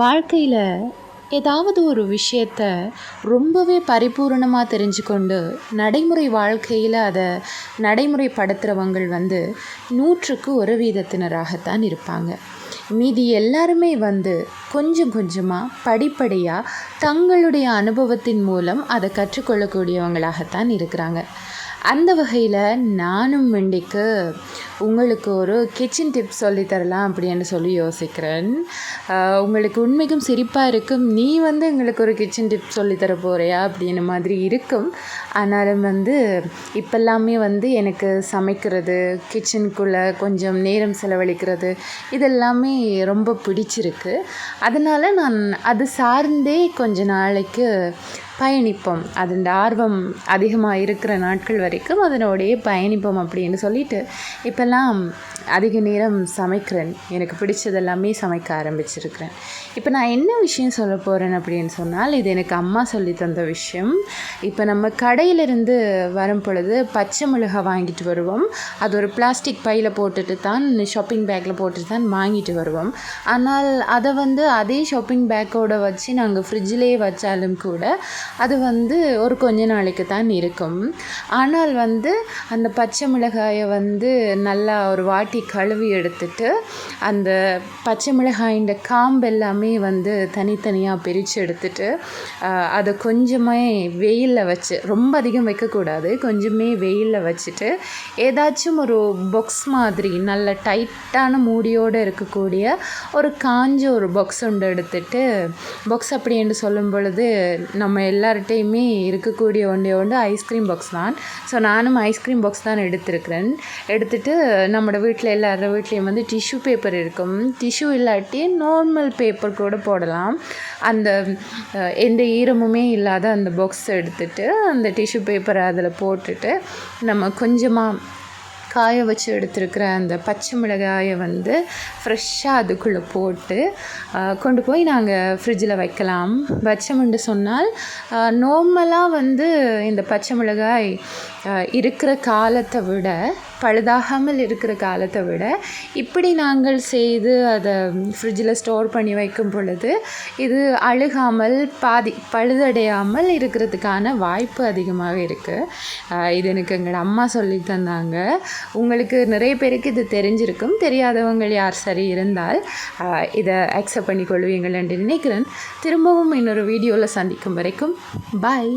வாழ்க்கையில் ஏதாவது ஒரு விஷயத்த ரொம்பவே பரிபூரணமாக தெரிஞ்சுக்கொண்டு நடைமுறை வாழ்க்கையில் அதை நடைமுறைப்படுத்துகிறவங்கள் வந்து நூற்றுக்கு ஒரு வீதத்தினராகத்தான் இருப்பாங்க. மீதி எல்லாருமே வந்து கொஞ்சம் கொஞ்சமாக படிப்படியாக தங்களுடைய அனுபவத்தின் மூலம் அதை கற்றுக்கொள்ளக்கூடியவங்களாகத்தான் இருக்கிறாங்க. அந்த வகையில் நானும் இன்றைக்கு உங்களுக்கு ஒரு கிச்சன் டிப்ஸ் சொல்லித் தரலாம் அப்படின்னு சொல்லி யோசிக்கிறேன். உங்களுக்கு உண்மைக்கும் சிரிப்பாக இருக்கும். நீ வந்து எங்களுக்கு ஒரு கிச்சன் டிப்ஸ் சொல்லித் போகிறியா அப்படின்னு மாதிரி இருக்கும். ஆனாலும் வந்து இப்போல்லாமே வந்து எனக்கு சமைக்கிறது கிச்சனுக்குள்ளே கொஞ்சம் நேரம் செலவழிக்கிறது இதெல்லாமே ரொம்ப பிடிச்சிருக்கு. அதனால் நான் அது சார்ந்தே கொஞ்ச நாளைக்கு பயணிப்போம். அதன் ஆர்வம் அதிகமாக இருக்கிற நாட்கள் வரைக்கும் அதனோடையே பயணிப்போம் அப்படின்னு சொல்லிட்டு இப்போல்லாம் அதிக நேரம் சமைக்கிறேன். எனக்கு பிடிச்சதெல்லாமே சமைக்க ஆரம்பிச்சிருக்கிறேன். இப்போ நான் என்ன விஷயம் சொல்ல போகிறேன் அப்படின்னு சொன்னால் இது எனக்கு அம்மா சொல்லி தந்த விஷயம். இப்போ நம்ம கடையிலிருந்து வரும் பொழுது பச்சை மிளகாய் வாங்கிட்டு வருவோம். அது ஒரு பிளாஸ்டிக் பையில் போட்டுட்டு தான் ஷாப்பிங் பேக்கில் போட்டுட்டு தான் வாங்கிட்டு வருவோம். ஆனால் அதை வந்து அதே ஷாப்பிங் பேக்கோடு வச்சு நாங்கள் ஃப்ரிட்ஜிலே வச்சாலும் கூட அது வந்து ஒரு கொஞ்ச நாளைக்கு தான் இருக்கும். ஆனால் வந்து அந்த பச்சை மிளகாயை வந்து நல்லா ஒரு வாட்டி கழுவி எடுத்துட்டு அந்த பச்சை மிளகாயின் காம்பு எல்லாமே வந்து தனித்தனியாக பிரித்து எடுத்துட்டு அதை கொஞ்சமே வெயிலில் வச்சு ரொம்ப அதிகம் வைக்கக்கூடாது கொஞ்சமே வெயிலில் வச்சுட்டு ஏதாச்சும் ஒரு பொக்ஸ் மாதிரி நல்ல டைட்டான மூடியோடு இருக்கக்கூடிய ஒரு காஞ்ச ஒரு பொக்ஸ் ஒன்று எடுத்துட்டு பொக்ஸ் அப்படி என்று சொல்லும் பொழுது நம்ம எல்லார்ட்டையுமே இருக்கக்கூடிய ஒன்றே ஒன்று ஐஸ்கிரீம் பாக்ஸ் தான். ஸோ நானும் ஐஸ்கிரீம் பாக்ஸ் தான் எடுத்திருக்கிறேன். எடுத்துட்டு நம்மளோட வீட்டில் எல்லார வீட்லேயும் வந்து டிஷ்யூ பேப்பர் இருக்கும். டிஷ்யூ இல்லாட்டி நார்மல் பேப்பர் கூட போடலாம். அந்த எந்த ஈரமுமே இல்லாத அந்த பாக்ஸ் எடுத்துட்டு அந்த டிஷ்யூ பேப்பரை அதில் போட்டுட்டு நம்ம கொஞ்சமாக காய வச்சு எடுத்துருக்கிற அந்த பச்சை மிளகாயை வந்து ஃப்ரெஷ்ஷாக அதுக்குள்ளே போட்டு கொண்டு போய் நாங்கள் ஃப்ரிட்ஜில் வைக்கலாம். வச்சோம்னு சொன்னால் நார்மலாக வந்து இந்த பச்சை மிளகாய் இருக்கிற காலத்தை விட பழுதாகாமல் இருக்கிற காலத்தை விட இப்படி நாங்கள் செய்து அதை ஃப்ரிட்ஜில் ஸ்டோர் பண்ணி வைக்கும் பொழுது இது அழுகாமல் பாதி பழுதடையாமல் இருக்கிறதுக்கான வாய்ப்பு அதிகமாக இருக்குது இது எனக்கு எங்களோட அம்மா சொல்லி தந்தாங்க. உங்களுக்கு நிறைய பேருக்கு இது தெரிஞ்சிருக்கும். தெரியாதவங்க யார் சரி இருந்தால் இதை அக்செப்ட் பண்ணிக்கொள்வீங்கள் என்று நினைக்கிறேன். திரும்பவும் இன்னொரு வீடியோவில் சந்திக்கும் வரைக்கும் பாய்